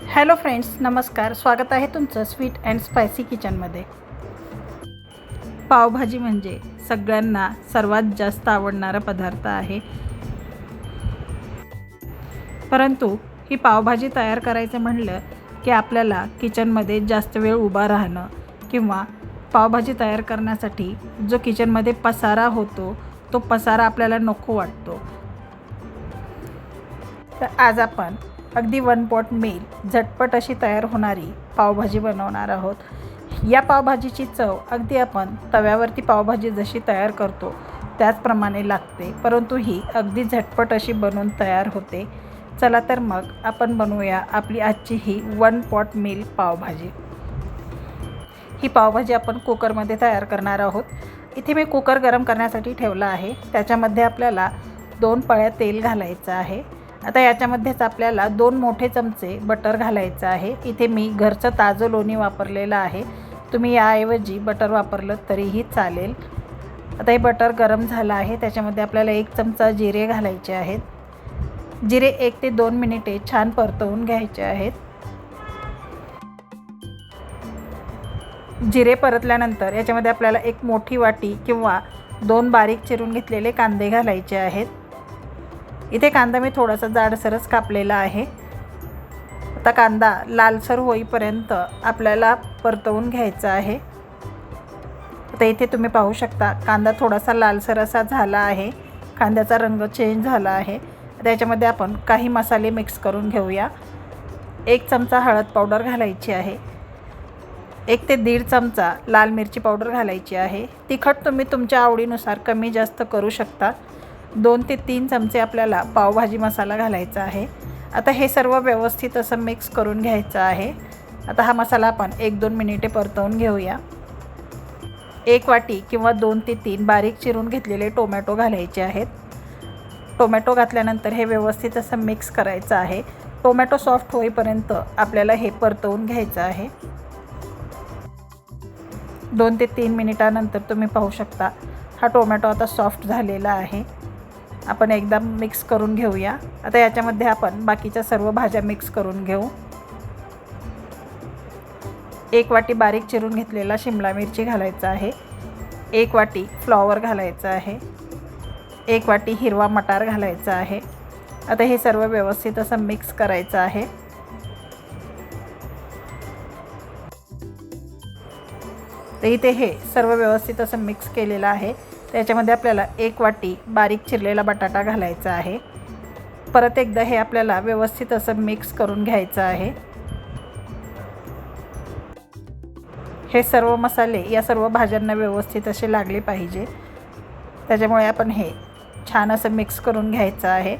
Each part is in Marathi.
हॅलो फ्रेंड्स नमस्कार. स्वागत आहे तुमचं स्वीट अँड स्पायसी किचनमध्ये. पावभाजी म्हणजे सगळ्यांना सर्वात जास्त आवडणारा पदार्थ आहे. परंतु ही पावभाजी तयार करायचं म्हणलं की आपल्याला किचनमध्ये जास्त वेळ उभा राहणं किंवा पावभाजी तयार करण्यासाठी जो किचनमध्ये पसारा होतो तो पसारा आपल्याला नको वाटतो. तर आज आपण अगदी वन पॉट मील झटपट अशी तयार होणारी पावभाजी बनवणार आहोत. या पावभाजीची चव अगदी आपण तव्यावरती पावभाजी जशी तयार करतो त्याचप्रमाणे लागते. परंतु ही अगदी झटपट अशी बनवून तयार होते. चला तर मग आपण बनवूया आपली आजची ही वन पॉट मील पावभाजी. ही पावभाजी आपण कुकरमध्ये तयार करणार आहोत. इथे मी कुकर गरम करण्यासाठी ठेवला आहे. त्याच्यामध्ये आपल्याला दोन पळ्या तेल घालायचं आहे. आता याच्यामध्येच आपल्याला दोन मोठे चमचे बटर घालायचं आहे. इथे मी घरचं ताजं लोणी वापरलेलं आहे. तुम्ही याऐवजी बटर वापरलं तरीही चालेल. आता हे बटर गरम झालं आहे. त्याच्यामध्ये आपल्याला एक चमचा जिरे घालायचे आहेत. जिरे एक ते दोन मिनिटे छान परतवून घ्यायचे आहेत. जिरे परतल्यानंतर याच्यामध्ये आपल्याला एक मोठी वाटी किंवा दोन बारीक चिरून घेतलेले कांदे घालायचे आहेत. इथे कांदा मी थोडासा जाडसरच कापलेला आहे. आता कांदा लालसर होईपर्यंत आपल्याला परतवून घ्यायचा आहे. आता इथे तुम्ही पाहू शकता कांदा थोडासा लालसर असा झाला आहे. कांद्याचा रंग चेंज झाला आहे. त्याच्यामध्ये आपण काही मसाले मिक्स करून घेऊया. एक चमचा हळद पावडर घालायची आहे. एक ते दीड चमचा लाल मिरची पावडर घालायची आहे. तिखट तुम्ही तुमच्या आवडीनुसार कमी जास्त करू शकता. दोन ते तीन चमचे आपल्याला पावभाजी मसाला घालायचा आहे. आता हे सर्व व्यवस्थित असं मिक्स करून घ्यायचं आहे. आता हा मसाला आपण एक दोन मिनिटे परतवून घेऊया. एक वाटी किंवा दोन ते तीन बारीक चिरून घेतलेले टोमॅटो घालायचे आहेत. टोमॅटो घातल्यानंतर हे व्यवस्थित असं मिक्स करायचं आहे. टोमॅटो सॉफ्ट होईपर्यंत आपल्याला हे परतवून घ्यायचं आहे. दोन ते तीन मिनिटानंतर तुम्ही पाहू शकता हा टोमॅटो आता सॉफ्ट झालेला आहे. आपण एकदा मिक्स करून घेऊया. आता याच्यामध्ये आपण बाकीच्या सर्व भाज्या मिक्स करून घेऊ. एक वाटी बारीक चिरून घेतलेला शिमला मिरची घालायचा आहे. एक वाटी फ्लॉवर घालायचं आहे. एक वाटी हिरवा मटार घालायचा आहे. आता हे सर्व व्यवस्थित असं मिक्स करायचं आहे. तर इथे हे सर्व व्यवस्थित असं मिक्स केलेलं आहे. त्याच्यामध्ये आपल्याला एक वाटी बारीक चिरलेला बटाटा घालायचा आहे. परत एकदा हे आपल्याला व्यवस्थित असं मिक्स करून घ्यायचं आहे. हे सर्व मसाले या सर्व भाज्यांना व्यवस्थित असे लागले पाहिजे. त्याच्यामुळे आपण हे छान असं मिक्स करून घ्यायचं आहे.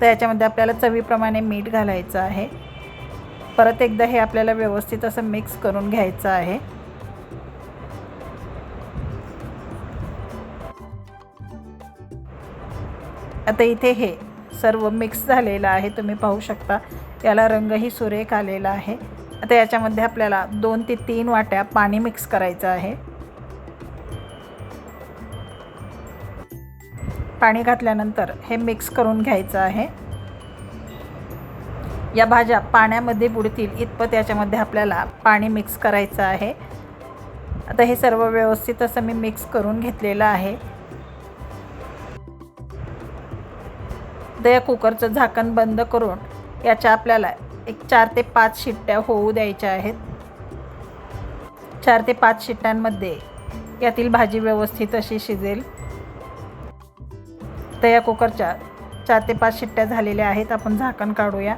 तर याच्यामध्ये आपल्याला चवीप्रमाणे मीठ घालायचं आहे. परत एकदा हे आपल्याला व्यवस्थित असं मिक्स करून घ्यायचं आहे. आता इथे हे सर्व मिक्स झालेलं आहे तुम्ही पाहू शकता. याला रंगही सुरेख आलेला आहे. आता याच्यामध्ये आपल्याला दोन ते तीन वाट्या पाणी मिक्स करायचं आहे. पाणी घातल्यानंतर हे मिक्स करून घ्यायचं आहे. या भाज्या पाण्यामध्ये बुडतील इतपत याच्यामध्ये आपल्याला पाणी मिक्स करायचं आहे. आता हे सर्व व्यवस्थित असं मी मिक्स करून घेतलेलं आहे. तर या कुकरचं झाकण बंद करून याच्या आपल्याला एक चार ते पाच शिट्ट्या होऊ द्यायच्या आहेत. चार ते पाच शिट्ट्यांमध्ये यातील भाजी व्यवस्थित अशी शिजेल. तर या कुकरच्या चार ते पाच शिट्ट्या झालेल्या आहेत. आपण झाकण काढूया.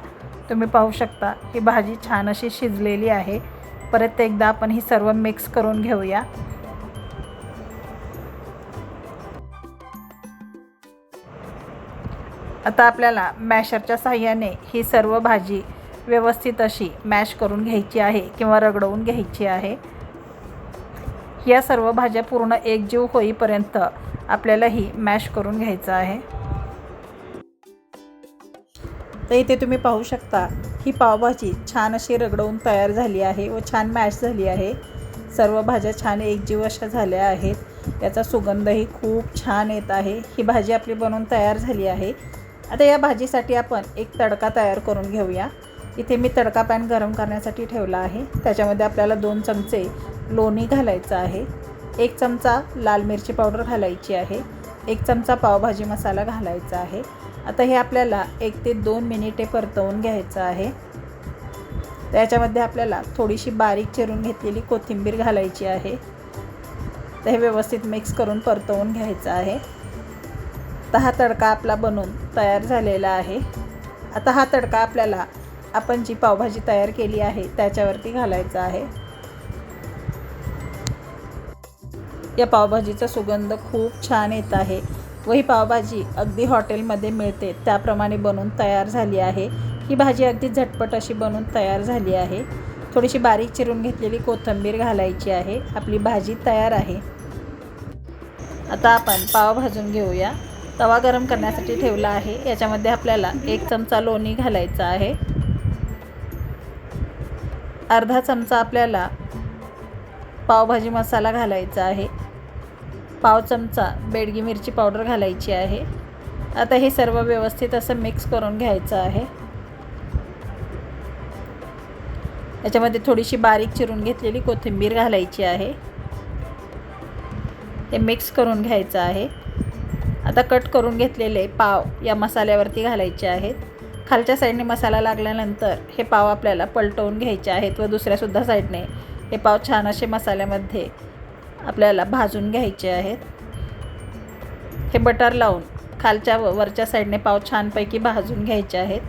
तुम्ही पाहू शकता ही भाजी छान अशी शिजलेली आहे. परत एकदा आपण ही सर्व मिक्स करून घेऊया. आता आपल्याला मॅशरच्या साह्याने ही सर्व भाजी व्यवस्थित अशी मॅश करून घ्यायची आहे किंवा रगडवून घ्यायची आहे. या सर्व भाज्या पूर्ण एकजीव होईपर्यंत आपल्याला ही मॅश करून घ्यायचं आहे. तर इथे तुम्ही पाहू शकता ही पावभाजी छान अशी रगडवून तयार झाली आहे व छान मॅश झाली आहे. सर्व भाज्या छान एकजीव अशा झाल्या आहेत. याचा सुगंधही खूप छान येत आहे. ही भाजी आपली बनवून तयार झाली आहे. आता या भाजीसाठी आपण एक तडका तयार करून घेऊया. इथे मी तडका पॅन गरम करण्यासाठी ठेवला आहे. त्याच्यामध्ये आपल्याला दोन चमचे लोणी घालायचं आहे. एक चमचा लाल मिरची पावडर घालायची आहे. एक चमचा पावभाजी मसाला घालायचा आहे. आता हे आपल्याला एक ते दोन मिनिटे परतवून घ्यायचं आहे. त्याच्यामध्ये आपल्याला थोडीशी बारीक चिरून घेतलेली कोथिंबीर घालायची आहे. तर हे व्यवस्थित मिक्स करून परतवून घ्यायचं आहे. तर हा तडका आपला बनून तयार झालेला आहे. आता हा तडका आपल्याला आपण जी पावभाजी तयार केली आहे त्याच्यावरती घालायचा आहे. या पावभाजीचा सुगंध खूप छान येत आहे. व ही पावभाजी अगदी हॉटेलमध्ये मिळते. त्याप्रमाणे बनवून तयार झाली आहे. ही भाजी अगदी झटपट अशी बनवून तयार झाली आहे. थोडीशी बारीक चिरून घेतलेली कोथिंबीर घालायची आहे. आपली भाजी तयार आहे. आता आपण पाव भाजून घेऊया. तवा गरम करण्यासाठी ठेवला आहे. याच्यामध्ये आपल्याला एक चमचा लोणी घालायचा आहे. अर्धा चमचा आपल्याला पावभाजी मसाला घालायचा आहे. पाव चमचा बेडगी मिरची पावडर घालायची आहे. आता हे सर्व व्यवस्थित असं मिक्स करून घ्यायचं आहे. याच्यामध्ये थोडीशी बारीक चिरून घेतलेली कोथिंबीर घालायची आहे. ते मिक्स करून घ्यायचं आहे. आता कट करून घेतलेले पाव या मसाल्यावरती घालायचे आहेत. खालच्या साईडने मसाला लागल्यानंतर हे पाव आपल्याला पलटवून घ्यायचे आहेत व दुसऱ्यासुद्धा साईडने हे पाव छान असे मसाल्यामध्ये आपल्याला भाजून घ्यायचे आहेत. हे बटर लावून खालच्या व वरच्या साईडने पाव छानपैकी भाजून घ्यायचे आहेत.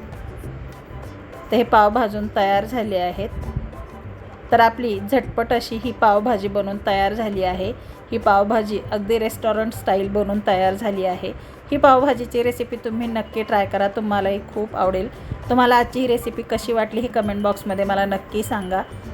तर हे पाव भाजून तयार झाले आहेत. तर आपली झटपट अशी ही पावभाजी बनून तयार झाली आहे. ही पावभाजी अगदी रेस्टॉरंट स्टाईल बनवून तयार झाली आहे. ही पावभाजीची रेसिपी तुम्ही नक्की ट्राय करा. तुम्हालाही खूप आवडेल. तुम्हाला आजची ही रेसिपी कशी वाटली ही कमेंट बॉक्समध्ये मला नक्की सांगा.